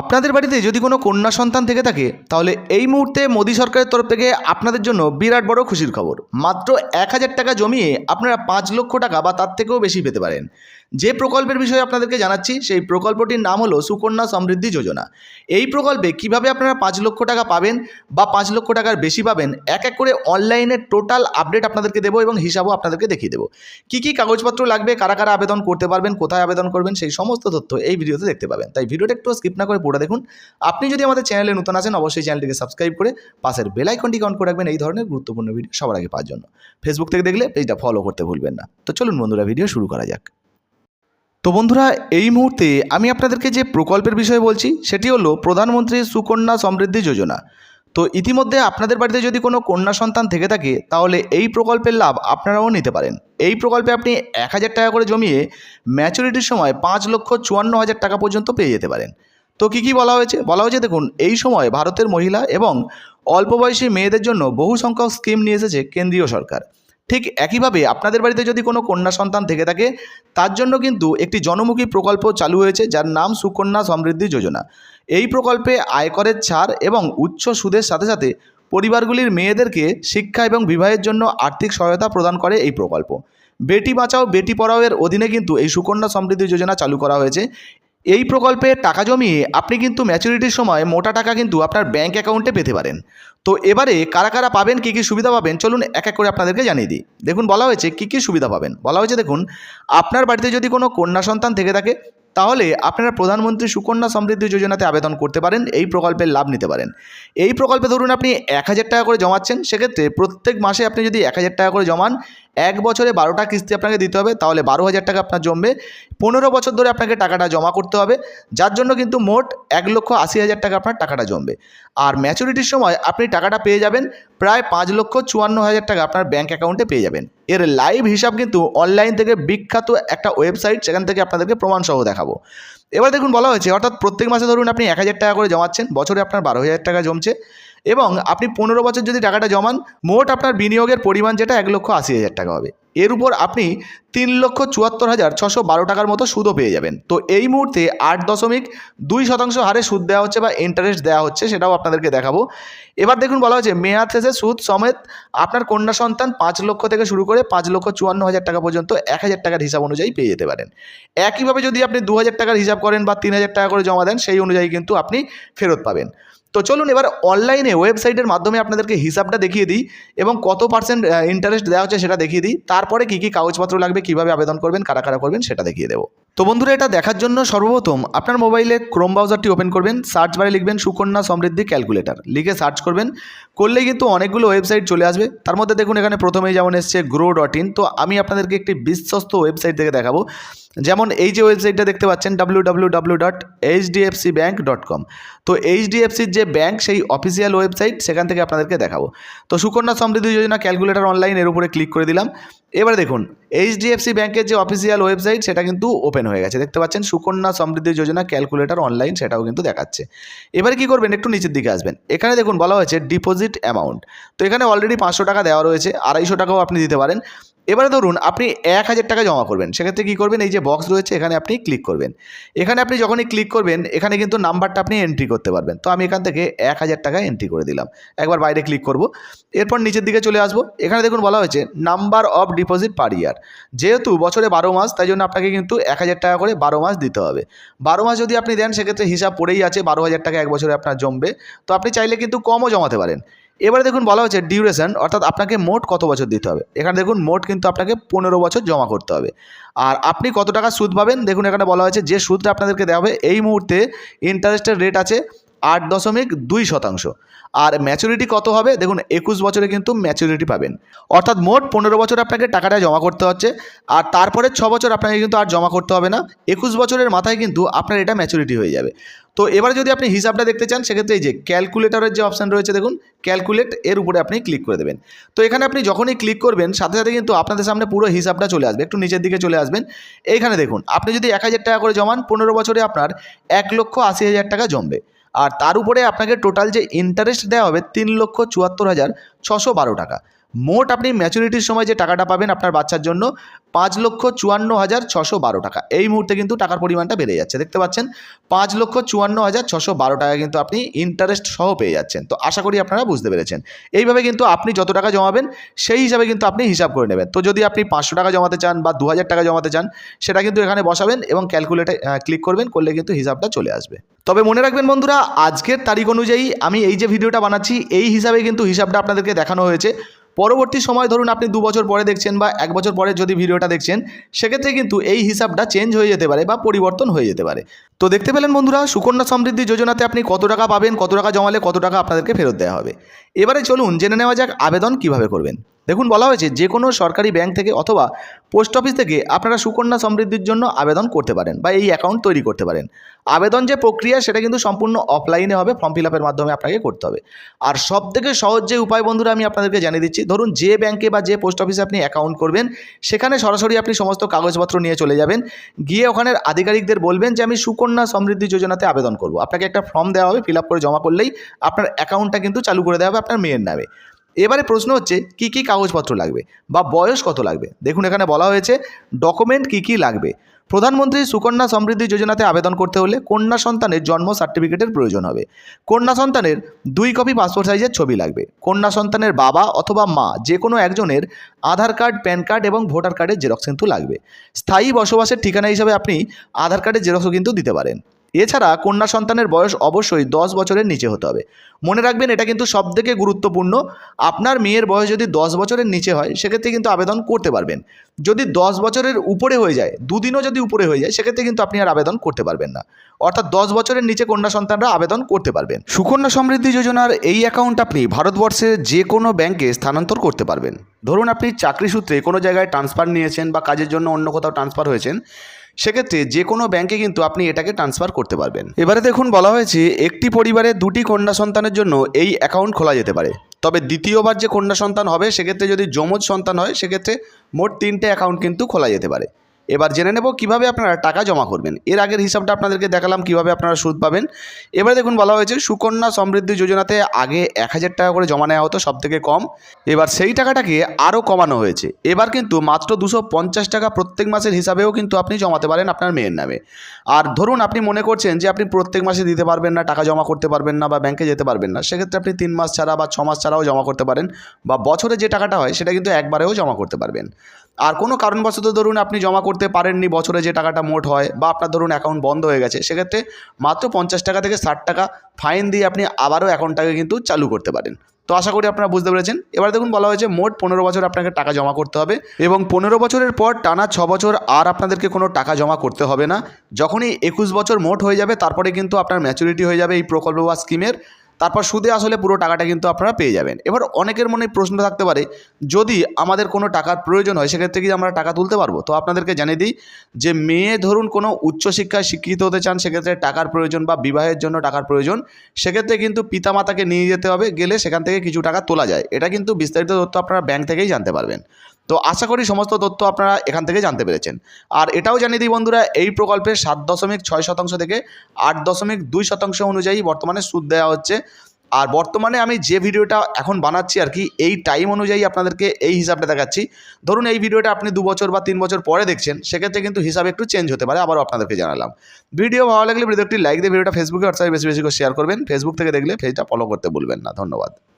আপনাদের বাড়িতে যদি কোনো কন্যা সন্তান থেকে থাকে, তাহলে এই মুহূর্তে মোদী সরকারের তরফ থেকে আপনাদের জন্য বিরাট বড় খুশির খবর। মাত্র এক হাজার টাকা জমিয়ে আপনারা পাঁচ লক্ষ টাকা বা তার থেকেও বেশি পেতে পারেন। যে প্রকল্পের বিষয়ে আপনাদেরকে জানাচ্ছি, সেই প্রকল্পটির নাম হলো সুকন্যা সমৃদ্ধি যোজনা। এই প্রকল্পে কীভাবে আপনারা পাঁচ লক্ষ টাকা পাবেন বা পাঁচ লক্ষ টাকার বেশি পাবেন, এক এক করে অনলাইনে টোটাল আপডেট আপনাদেরকে দেবো এবং হিসাবও আপনাদেরকে দেখিয়ে দেবো। কী কী কাগজপত্র লাগবে, কারা কারা আবেদন করতে পারবেন, কোথায় আবেদন করবেন, সেই সমস্ত তথ্য এই ভিডিওতে দেখতে পাবেন। তাই ভিডিওটা একটু স্কিপ না করে পুরো দেখুন। আপনি যদি আমাদের চ্যানেলে নতুন আছেন, অবশ্যই চ্যানেলটিকে সাবস্ক্রাইব করে পাশের বেল আইকনটি অন করে রাখবেন, এই ধরনের গুরুত্বপূর্ণ ভিডিও সবার আগে পাওয়ার জন্য। ফেসবুক থেকে দেখলে পেজটা ফলো করতে ভুলবেন না। তো চলুন বন্ধুরা, ভিডিও শুরু করা যাক। তো বন্ধুরা, এই মুহূর্তে আমি আপনাদেরকে যে প্রকল্পের বিষয়ে বলছি, সেটি হলো প্রধানমন্ত্রী সুকন্যা সমৃদ্ধি যোজনা। তো ইতিমধ্যে আপনাদের বাড়িতে যদি কোনো কন্যা সন্তান থেকে থাকে, তাহলে এই প্রকল্পের লাভ আপনারাও নিতে পারেন। এই প্রকল্পে আপনি এক হাজার টাকা করে জমিয়ে ম্যাচুরিটির সময় পাঁচ লক্ষ চুয়ান্ন হাজার টাকা পর্যন্ত পেয়ে যেতে পারেন। তো কী কী বলা হয়েছে? বলা হয়েছে, দেখুন, এই সময় ভারতের মহিলা এবং অল্প বয়সী মেয়েদের জন্য বহু সংখ্যক স্কিম নিয়ে এসেছে কেন্দ্রীয় সরকার। ঠিক একইভাবে আপনাদের বাড়িতে যদি কোনো কন্যা সন্তান থেকে থাকে, তার জন্য কিন্তু একটি জনমুখী প্রকল্প চালু হয়েছে যার নাম সুকন্যা সমৃদ্ধি যোজনা। এই প্রকল্পে আয়করের ছাড় এবং উচ্চ সুদের সাথে সাথে পরিবারগুলির মেয়েদেরকে শিক্ষা এবং বিবাহের জন্য আর্থিক সহায়তা প্রদান করে এই প্রকল্প। বেটি বাঁচাও, বেটি পড়াও এর অধীনে কিন্তু এই সুকন্যা সমৃদ্ধি যোজনা চালু করা হয়েছে। এই প্রকল্পে টাকা জমিয়ে আপনি কিন্তু ম্যাচুরিটির সময় মোটা টাকা কিন্তু আপনার ব্যাঙ্ক অ্যাকাউন্টে পেতে পারেন। তো এবারে কারা কারা পাবেন, কী কী সুবিধা পাবেন, চলুন এক এক করে আপনাদেরকে জানিয়ে দিই। দেখুন, বলা হয়েছে কী কী সুবিধা পাবেন? বলা হয়েছে, দেখুন, আপনার বাড়িতে যদি কোনো কন্যা সন্তান থেকে থাকে, তাহলে আপনারা প্রধানমন্ত্রী সুকন্যা সমৃদ্ধি যোজনাতে আবেদন করতে পারেন, এই প্রকল্পের লাভ নিতে পারেন। এই প্রকল্পে ধরুন আপনি এক হাজার টাকা করে জমাচ্ছেন, সেক্ষেত্রে প্রত্যেক মাসে আপনি যদি এক হাজার টাকা করে জমান এক বছরে বারোটা কিস্তি আপনাকে দিতে হবে, তাহলে বারো হাজার টাকা আপনার জমবে। পনেরো বছর ধরে আপনাকে টাকাটা জমা করতে হবে, যার জন্য কিন্তু মোট এক লক্ষ আশি হাজার টাকা আপনার টাকাটা জমবে। আর ম্যাচুরিটির সময় আপনি টাকাটা পেয়ে যাবেন, প্রায় পাঁচ লক্ষ চুয়ান্ন হাজার টাকা আপনার ব্যাঙ্ক অ্যাকাউন্টে পেয়ে যাবেন। এর লাইভ হিসাব কিন্তু অনলাইন থেকে বিখ্যাত একটা ওয়েবসাইট, সেখান থেকে আপনাদেরকে প্রমাণসহ দেখাবো। এবার দেখুন বলা হয়েছে, অর্থাৎ প্রত্যেক মাসে ধরুন আপনি এক হাজার টাকা করে জমাচ্ছেন, বছরে আপনার বারো হাজার টাকা জমছে। এবং আপনি পনেরো বছর যদি টাকাটা জমান মোট আপনার বিনিয়োগের পরিমাণ যেটা এক লক্ষ আশি হাজার টাকা হবে। এর উপর আপনি তিন লক্ষ চুয়াত্তর হাজার ছশো বারো টাকার মতো সুদও পেয়ে যাবেন। তো এই মুহূর্তে আট দশমিক দুই শতাংশ হারে সুদ দেওয়া হচ্ছে বা ইন্টারেস্ট দেওয়া হচ্ছে সেটাও আপনাদেরকে দেখাবো। এবার দেখুন বলা হয়েছে মেয়াদ শেষে সুদ সমেত আপনার কন্যা সন্তান পাঁচ লক্ষ থেকে শুরু করে পাঁচ লক্ষ চুয়ান্ন হাজার টাকা পর্যন্ত এক হাজার টাকার হিসাব অনুযায়ী পেয়ে যেতে পারেন। একইভাবে যদি আপনি দু হাজার টাকার হিসাব করেন বা তিন হাজার টাকা করে জমা দেন সেই অনুযায়ী কিন্তু আপনি ফেরত পাবেন। তো চলুন এবার অনলাইনে ওয়েবসাইটের মাধ্যমে আপনাদেরকে হিসাবটা দেখিয়ে দিই এবং কত পার্সেন্ট ইন্টারেস্ট দেওয়া হচ্ছে সেটা দেখিয়ে দিই। তারপরে কী কী কাগজপত্র লাগবে, কীভাবে আবেদন করবেন, কারা কারা করবেন সেটা দেখিয়ে দেবো। তো বন্ধুরা, এটা দেখার জন্য সর্বপ্রথম আপনার মোবাইলে ক্রোম ব্রাউজারটি ওপেন করবেন। সার্চ বারে লিখবেন সুকন্যা সমৃদ্ধি ক্যালকুলেটর লিখে সার্চ করবেন। করলেই কিন্তু অনেকগুলো ওয়েবসাইট চলে আসবে। তার মধ্যে দেখুন, এখানে প্রথমেই যেমন এসছে গ্রো ডট ইন তো আমি আপনাদেরকে একটি বিশ্বস্ত ওয়েবসাইট থেকে দেখাবো। যেমন এই যে ওয়েবসাইটটা দেখতে পাচ্ছেন W W W dot HDFC bank dot com তো এইচডিএফসির যে ব্যাঙ্ক সেই অফিসিয়াল ওয়েবসাইট সেখান থেকে আপনাদেরকে দেখাবো। তো সুকন্যা সমৃদ্ধি যোজনা ক্যালকুলেটর অনলাইন এর উপরে ক্লিক করে দিলাম। এবার দেখুন এইচডিএফসি ব্যাংকের যে অফিসিয়াল ওয়েবসাইট সেটা কিন্তু ওপেন হয়ে গেছে। দেখতে পাচ্ছেন, সুকন্যা সমৃদ্ধি যোজনা ক্যালকুলেটর অনলাইন সেটাও কিন্তু দেখাচ্ছে। এবারে কি করবেন? একটু নিচের দিকে আসবেন। এখানে দেখুন, বলা হয়েছে ডিপোজিট অ্যামাউন্ট তো এখানে অলরেডি পাঁচশো টাকা দেওয়া রয়েছে। আড়াইশো টাকাও আপনি দিতে পারেন। এবারে ধরুন আপনি এক হাজার টাকা জমা করবেন, সেক্ষেত্রে কী করবেন? এই যে বক্স রয়েছে, এখানে আপনি ক্লিক করবেন। এখানে আপনি যখনই ক্লিক করবেন, এখানে কিন্তু নাম্বারটা আপনি এন্ট্রি করতে পারবেন। তো আমি এখান থেকে এক হাজার টাকা এন্ট্রি করে দিলাম। একবার বাইরে ক্লিক করব। এরপর নিচের দিকে চলে আসব। এখানে দেখুন বলা হয়েছে number of deposit per year যেহেতু বছরে বারো মাস, তাই জন্য আপনাকে কিন্তু এক হাজার টাকা করে বারো মাস দিতে হবে। বারো মাস যদি আপনি দেন, সেক্ষেত্রে হিসাব পড়েই আছে, বারো হাজার টাকা এক বছরে আপনার জমবে। তো আপনি চাইলে কিন্তু কমও জমাতে পারেন। এবারে দেখুন বলা হচ্ছে ডিউরেশন অর্থাৎ আপনাকে মোট কত বছর দিতে হবে? এখানে দেখুন মোট কিন্তু আপনাকে পনেরো বছর জমা করতে হবে। আর আপনি কত টাকা সুদ পাবেন? দেখুন এখানে বলা হয়েছে যে সুদটা আপনাদেরকে দেওয়া হবে, এই মুহূর্তে ইন্টারেস্টের রেট আছে আট দশমিক দুই শতাংশ। আর ম্যাচুরিটি কত হবে? দেখুন, একুশ বছরে কিন্তু ম্যাচুরিটি পাবেন। অর্থাৎ মোট পনেরো বছর আপনাকে টাকাটা জমা করতে হচ্ছে। আর তারপরে ছ বছর আপনাকে কিন্তু আর জমা করতে হবে না। একুশ বছরের মাথায় কিন্তু আপনার এটা ম্যাচুরিটি হয়ে যাবে। তো এবার যদি আপনি হিসাবটা দেখতে চান, সেক্ষেত্রে এই যে ক্যালকুলেটরের যে অপশান রয়েছে, দেখুন ক্যালকুলেট এর উপরে আপনি ক্লিক করে দেবেন। তো এখানে আপনি যখনই ক্লিক করবেন, সাথে সাথে কিন্তু আপনাদের সামনে পুরো হিসাবটা চলে আসবে। একটু নিচের দিকে চলে আসবেন। এইখানে দেখুন, আপনি যদি এক হাজার টাকা করে জমান, পনেরো বছরে আপনার এক লক্ষ আশি হাজার টাকা জমবে। আর তার উপরে আপনাকে টোটাল যে ইন্টারেস্ট দেওয়া হবে তিন লক্ষ চুয়াত্তর হাজার ছশো বারো টাকা। মোট আপনি ম্যাচুরিটির সময় যে টাকাটা পাবেন আপনার বাচ্চার জন্য পাঁচ লক্ষ চুয়ান্ন হাজার ছশো বারো টাকা। এই মুহূর্তে কিন্তু টাকার পরিমাণটা বেড়ে যাচ্ছে। দেখতে পাচ্ছেন, পাঁচ লক্ষ চুয়ান্ন হাজার ছশো বারো টাকা কিন্তু আপনি ইন্টারেস্ট সহ পেয়ে যাচ্ছেন। তো আশা করি আপনারা বুঝতে পেরেছেন। এইভাবে কিন্তু আপনি যত টাকা জমাবেন, সেই হিসাবে কিন্তু আপনি হিসাব করে নেবেন। তো যদি আপনি পাঁচশো টাকা জমাতে চান বা দু হাজার টাকা জমাতে চান, সেটা কিন্তু এখানে বসাবেন এবং ক্যালকুলেটে ক্লিক করবেন, করলে কিন্তু হিসাবটা চলে আসবে। তবে মনে রাখবেন বন্ধুরা, আজকের তারিখ অনুযায়ী আমি এই যে ভিডিওটা বানাচ্ছি, এই হিসাবে কিন্তু হিসাবটা আপনাদেরকে দেখানো হয়েছে। পরবর্তী সময় ধরুন আপনি দু বছর পরে দেখছেন বা এক বছর পরে যদি ভিডিওটা দেখছেন, সেক্ষেত্রে কিন্তু এই হিসাবটা চেঞ্জ হয়ে যেতে পারে বা পরিবর্তন হয়ে যেতে পারে। তো দেখতে পেলেন বন্ধুরা, সুকন্যা সমৃদ্ধি যোজনাতে আপনি কত টাকা পাবেন, কত টাকা জমালে কত টাকা আপনাদেরকে ফেরত দেওয়া হবে। এবারে চলুন জেনে নেওয়া যাক আবেদন কীভাবে করবেন। দেখুন, বলা হয়েছে যে কোনো সরকারি ব্যাংক থেকে অথবা পোস্ট অফিস থেকে আপনারা সুকন্যা সমৃদ্ধির জন্য আবেদন করতে পারেন বা এই অ্যাকাউন্ট তৈরি করতে পারেন। আবেদন যে প্রক্রিয়া, সেটা কিন্তু সম্পূর্ণ অফলাইনে হবে, ফর্ম ফিল আপের মাধ্যমে আপনাকে করতে হবে। আর সব থেকে সহজ যে উপায় বন্ধুরা, আমি আপনাদেরকে জানিয়ে দিচ্ছি, ধরুন যে ব্যাংকে বা যে পোস্ট অফিসে আপনি অ্যাকাউন্ট করবেন, সেখানে সরাসরি আপনি সমস্ত কাগজপত্র নিয়ে চলে যাবেন, গিয়ে ওখানের আধিকারিকদের বলবেন যে, আমি সুকন্যা সমৃদ্ধি যোজনাতে আবেদন করব। আপনাকে একটা ফর্ম দেওয়া হবে, ফিল করে জমা করলেই আপনার অ্যাকাউন্টটা কিন্তু চালু করে দেওয়া হবে আপনার মেয়ের নামে। এবারে প্রশ্ন হচ্ছে, কি কি কাগজপত্র লাগবে বা বয়স কত লাগবে? দেখুন, এখানে বলা হয়েছে ডকুমেন্ট কি কি লাগবে? প্রধানমন্ত্রী সুকন্যা সমৃদ্ধি যোজনাতে আবেদন করতে হলে কন্যা সন্তানের জন্ম সার্টিফিকেটের প্রয়োজন হবে। কন্যা সন্তানের দুই কপি পাসপোর্ট সাইজের ছবি লাগবে। কন্যা সন্তানের বাবা অথবা মা যে কোনো একজনের আধার কার্ড প্যান কার্ড এবং ভোটার কার্ডের জেরক্স কিন্তু লাগবে। স্থায়ী বসবাসের ঠিকানা হিসাবে আপনি আধার কার্ডের জেরক্সও কিন্তু দিতে পারেন। এছাড়া কন্যা সন্তানের বয়স অবশ্যই দশ বছরের নিচে হতে হবে। মনে রাখবেন, এটা কিন্তু সবথেকে গুরুত্বপূর্ণ। আপনার মেয়ের বয়স যদি দশ বছরের নিচে হয়, সেক্ষেত্রে কিন্তু আবেদন করতে পারবেন। যদি দশ বছরের উপরে হয়ে যায়, দুদিনও যদি উপরে হয়ে যায়, সেক্ষেত্রে কিন্তু আপনি আর আবেদন করতে পারবেন না। অর্থাৎ দশ বছরের নিচে কন্যা সন্তানরা আবেদন করতে পারবেন। সুকন্যা সমৃদ্ধি যোজনার এই অ্যাকাউন্ট আপনি ভারতবর্ষের যে কোনো ব্যাংকে স্থানান্তর করতে পারবেন। ধরুন, আপনি চাকরি সূত্রে কোনো জায়গায় ট্রান্সফার নিয়েছেন বা কাজের জন্য অন্য কোথাও ট্রান্সফার হয়েছেন সেক্ষেত্রে যে কোনো ব্যাংকে কিন্তু আপনি এটাকে ট্রান্সফার করতে পারবেন। এবারে দেখুন, বলা হয়েছে একটি পরিবারে দুটি কন্যা সন্তানের জন্য এই অ্যাকাউন্ট খোলা যেতে পারে। তবে দ্বিতীয়বার যে কন্যা সন্তান হবে, সেক্ষেত্রে যদি যমজ সন্তান হয়, সেক্ষেত্রে মোট তিনটে অ্যাকাউন্ট কিন্তু খোলা যেতে পারে। এবার জেনে নেব কীভাবে আপনারা টাকা জমা করবেন। এর আগের হিসাবটা আপনাদেরকে দেখালাম কীভাবে আপনারা সুদ পাবেন। এবারে দেখুন বলা হয়েছে, সুকন্যা সমৃদ্ধি যোজনাতে আগে এক হাজার টাকা করে জমা নেওয়া হতো সব থেকে কম। এবার সেই টাকাটাকে আরও কমানো হয়েছে। এবার কিন্তু মাত্র দুশো পঞ্চাশ টাকা প্রত্যেক মাসের হিসাবেও কিন্তু আপনি জমাতে পারেন আপনার মেয়ের নামে। আর ধরুন আপনি মনে করছেন যে আপনি প্রত্যেক মাসে দিতে পারবেন না, টাকা জমা করতে পারবেন না বা ব্যাংকে যেতে পারবেন না, সেক্ষেত্রে আপনি তিন মাস ছাড়া বা ছ মাস ছাড়াও জমা করতে পারেন বা বছরে যে টাকাটা হয় সেটা কিন্তু একবারেও জমা করতে পারবেন। আর কোনো কারণবশত ধরুন আপনি জমা করতে পারেননি, বছরে যে টাকাটা মোট হয় বা আপনার ধরুন অ্যাকাউন্ট বন্ধ হয়ে গেছে, সেক্ষেত্রে মাত্র পঞ্চাশ টাকা থেকে ষাট টাকা ফাইন দিয়ে আপনি আবারও অ্যাকাউন্টটাকে কিন্তু চালু করতে পারেন। তো আশা করি আপনারা বুঝতে পেরেছেন। এবার দেখুন বলা হয়েছে মোট পনেরো বছর আপনাকে টাকা জমা করতে হবে এবং পনেরো বছরের পর টানা ছ বছর আর আপনাদেরকে কোনো টাকা জমা করতে হবে না। যখনই একুশ বছর মোট হয়ে যাবে, তারপরে কিন্তু আপনার ম্যাচুরিটি হয়ে যাবে এই প্রকল্প বা স্কিমের তারপর সুদে আসলে পুরো টাকাটা কিন্তু আপনারা পেয়ে যাবেন। এবার অনেকের মনে প্রশ্ন থাকতে পারে, যদি আমাদের কোনো টাকার প্রয়োজন হয়, সেক্ষেত্রে কি আমরা টাকা তুলতে পারব? তো আপনাদেরকে জানিয়ে দিই যে, মেয়ে ধরুন কোনো উচ্চশিক্ষায় শিক্ষিত হতে চান, সেক্ষেত্রে টাকার প্রয়োজন বা বিবাহের জন্য টাকার প্রয়োজন, সেক্ষেত্রে কিন্তু পিতামাতাকে নিয়ে যেতে হবে, গেলে সেখান থেকে কিছু টাকা তোলা যায়। এটা কিন্তু বিস্তারিত তথ্য আপনারা ব্যাংক থেকেই জানতে পারবেন। তো আশা করি সমস্ত তথ্য আপনারা এখান থেকে জানতে পেরেছেন। আর এটাও জানিয়ে দিই বন্ধুরা, এই প্রকল্পের সাত দশমিক ছয় শতাংশ থেকে আট দশমিক দুই শতাংশ অনুযায়ী বর্তমানে সুদ দেওয়া হচ্ছে। আর বর্তমানে আমি যে ভিডিওটা এখন বানাচ্ছি আর কি, এই টাইম অনুযায়ী আপনাদেরকে এই হিসাবটা দেখাচ্ছি। ধরুন এই ভিডিওটা আপনি দু বছর বা তিন বছর পরে দেখছেন, সেক্ষেত্রে কিন্তু হিসাব একটু চেঞ্জ হতে পারে, আবারও আপনাদেরকে জানালাম। ভিডিও ভালো লাগলে ভিডিওটি লাইক দিয়ে ভিডিওটা ফেসবুকে হোয়াটসঅ্যাপে বেশি বেশি করে শেয়ার করবেন। ফেসবুক থেকে দেখলে পেজটা ফলো করতে ভুলবেন না। ধন্যবাদ।